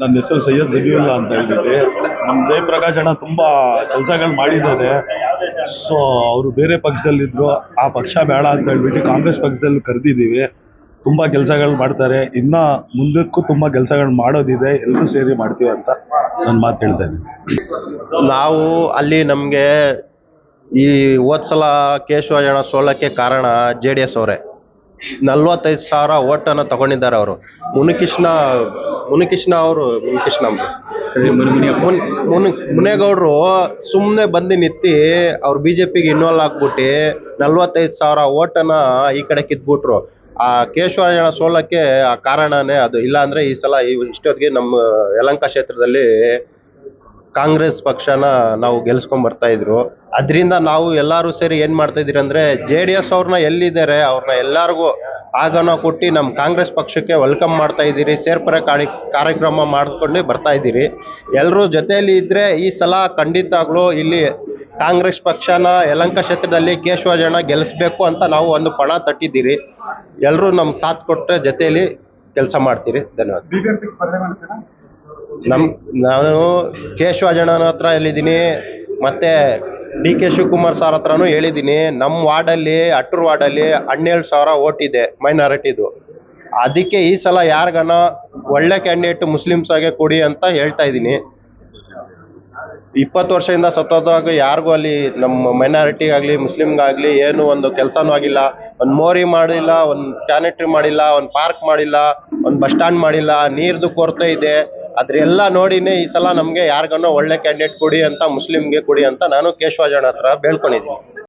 ನನ್ನ ಹೆಸರು ಸೈಯದ್ ಜಬೀವುಲ್ಲಾ ಅಂತ ಹೇಳ್ಬಿಟ್ಟು ನಮ್ಮ ಜಯಪ್ರಕಾಶ್ ಅಣ್ಣ ತುಂಬಾ ಕೆಲಸಗಳು ಮಾಡಿದ್ದಾರೆ. ಸೊ ಅವರು ಬೇರೆ ಪಕ್ಷದಲ್ಲಿದ್ರು. ಆ ಪಕ್ಷ ಬೇಡ ಅಂತ ಹೇಳ್ಬಿಟ್ಟು ಕಾಂಗ್ರೆಸ್ ಪಕ್ಷದಲ್ಲಿ ಕರೆದಿದ್ದೀವಿ. ತುಂಬಾ ಕೆಲಸಗಳು ಮಾಡ್ತಾರೆ. ಇನ್ನ ಮುಂದಕ್ಕೂ ತುಂಬಾ ಕೆಲಸಗಳು ಮಾಡೋದಿದೆ. ಎಲ್ಲರೂ ಸೇರಿ ಮಾಡ್ತೀವಿ ಅಂತ ನಾನು ಮಾತು ಹೇಳ್ತೇನೆ ನಾವು ಅಲ್ಲಿ ನಮಗೆ ಈ ಹೋದ್ಸಲ ಕೇಶವ ಸೋಲಕ್ಕೆ ಕಾರಣ ಜೆ ಡಿ ಅವರೇ. ನಲ್ವತ್ತೈದು ಸಾವಿರ ಓಟನ್ನು ತಗೊಂಡಿದ್ದಾರೆ ಅವರು. ಮುನಿಕೃಷ್ಣ ಮುನಿಕೃಷ್ಣ ಅವರು ಮುನಿಕೃಷ್ಣ ಮುನ್ ಮುನಿ ಮುನೇಗೌಡರು ಸುಮ್ಮನೆ ಬಂದು ನಿತ್ತಿ ಅವ್ರು ಬಿ ಜೆ ಪಿಗೆ ಇನ್ವಾಲ್ವ್ ಆಗ್ಬಿಟ್ಟು ನಲ್ವತ್ತೈದು ಸಾವಿರ ಓಟನ್ನ ಈ ಕಡೆ ಕಿತ್ಬಿಟ್ರು. ಆ ಕೇಶವರಾಯಣ ಸೋಲಕ್ಕೆ ಆ ಕಾರಣನೇ ಅದು. ಇಲ್ಲಾಂದ್ರೆ ಈ ಸಲ ಇಷ್ಟೊತ್ತಿಗೆ ನಮ್ಮ ಯಲಂಕ ಕ್ಷೇತ್ರದಲ್ಲಿ ಕಾಂಗ್ರೆಸ್ ಪಕ್ಷನ ನಾವು ಗೆಲ್ಸ್ಕೊಂಡ್ ಬರ್ತಾ ಇದ್ರು. ಅದರಿಂದ ನಾವು ಎಲ್ಲರೂ ಸೇರಿ ಏನ್ ಮಾಡ್ತಾ ಇದೀರಿ ಅಂದ್ರೆ ಜೆ ಡಿ ಎಸ್ ಅವ್ರನ್ನ ಎಲ್ಲಿದ್ದಾರೆ ಅವ್ರನ್ನ ಎಲ್ಲರಿಗೂ ಆಗನ ಕೊಟ್ಟು ನಮ್ಮ ಕಾಂಗ್ರೆಸ್ ಪಕ್ಷಕ್ಕೆ ವೆಲ್ಕಮ್ ಮಾಡ್ತಾ ಇದ್ದೀರಿ, ಸೇರ್ಪಡೆ ಕಾರ್ಯ, ಕಾರ್ಯಕ್ರಮ ಮಾಡ್ಕೊಂಡು ಬರ್ತಾ ಇದ್ದೀರಿ. ಎಲ್ಲರೂ ಜೊತೆಯಲ್ಲಿ ಇದ್ರೆ ಈ ಸಲ ಖಂಡಿತಾಗ್ಲೂ ಇಲ್ಲಿ ಕಾಂಗ್ರೆಸ್ ಪಕ್ಷನ ಯಲಂಕ ಕ್ಷೇತ್ರದಲ್ಲಿ ಕೇಶವಜನ ಗೆಲ್ಲಿಸ್ಬೇಕು ಅಂತ ನಾವು ಒಂದು ಪಣ ತಟ್ಟಿದ್ದೀರಿ. ಎಲ್ಲರೂ ನಮ್ಮ ಸಾಥ್ ಕೊಟ್ಟರೆ ಜೊತೆಯಲ್ಲಿ ಕೆಲಸ ಮಾಡ್ತೀರಿ. ಧನ್ಯವಾದ. ನಮ್, ನಾನು ಕೇಶವಜಣ್ಣನ ಹತ್ರ ಹೇಳಿದ್ದೀನಿ, ಮತ್ತೆ ಡಿ ಕೆ ಶಿವಕುಮಾರ್ ಸರ್ ಹತ್ರನೂ ಹೇಳಿದ್ದೀನಿ ನಮ್ಮ ವಾರ್ಡಲ್ಲಿ, ಅಟ್ಟೂರ್ ವಾರ್ಡಲ್ಲಿ ಹನ್ನೆರಡು ಸಾವಿರ ಓಟ್ ಇದೆ, ಮೈನಾರಿಟಿದು. ಅದಕ್ಕೆ ಈ ಸಲ ಯಾರಿಗನ ಒಳ್ಳೆ ಕ್ಯಾಂಡಿಡೇಟ್ ಮುಸ್ಲಿಮ್ಸಾಗೆ ಕೊಡಿ ಅಂತ ಹೇಳ್ತಾ ಇದ್ದೀನಿ. ಇಪ್ಪತ್ತು ವರ್ಷದಿಂದ ಸತ್ತೋದಾಗ ಯಾರಿಗೂ ಅಲ್ಲಿ ನಮ್ಮ ಮೈನಾರಿಟಿ ಆಗಲಿ ಮುಸ್ಲಿಮ್ಗಾಗಲಿ ಏನು ಒಂದು ಕೆಲಸನೂ ಆಗಿಲ್ಲ. ಒಂದು ಮೋರಿ ಮಾಡಿಲ್ಲ, ಒಂದು ಸ್ಯಾನಿಟ್ರಿ ಮಾಡಿಲ್ಲ, ಒಂದು ಪಾರ್ಕ್ ಮಾಡಿಲ್ಲ, ಒಂದು ಬಸ್ ಸ್ಟ್ಯಾಂಡ್ ಮಾಡಿಲ್ಲ, ನೀರ್ದು ಕೊರತೆ ಇದೆ. ಅದ್ರೆಲ್ಲ ನೋಡಿನೇ ಈ ಸಲ ನಮಗೆ ಯಾರಿಗನ್ನೋ ಒಳ್ಳೆ ಕ್ಯಾಂಡಿಡೇಟ್ ಕೊಡಿ ಅಂತ, ಮುಸ್ಲಿಮ್ಗೆ ಕೊಡಿ ಅಂತ ನಾನು ಕೇಶವಾಜಣ್ಣ ಹತ್ರ ಬೇಡ್ಕೊಂಡಿದ್ದೀನಿ.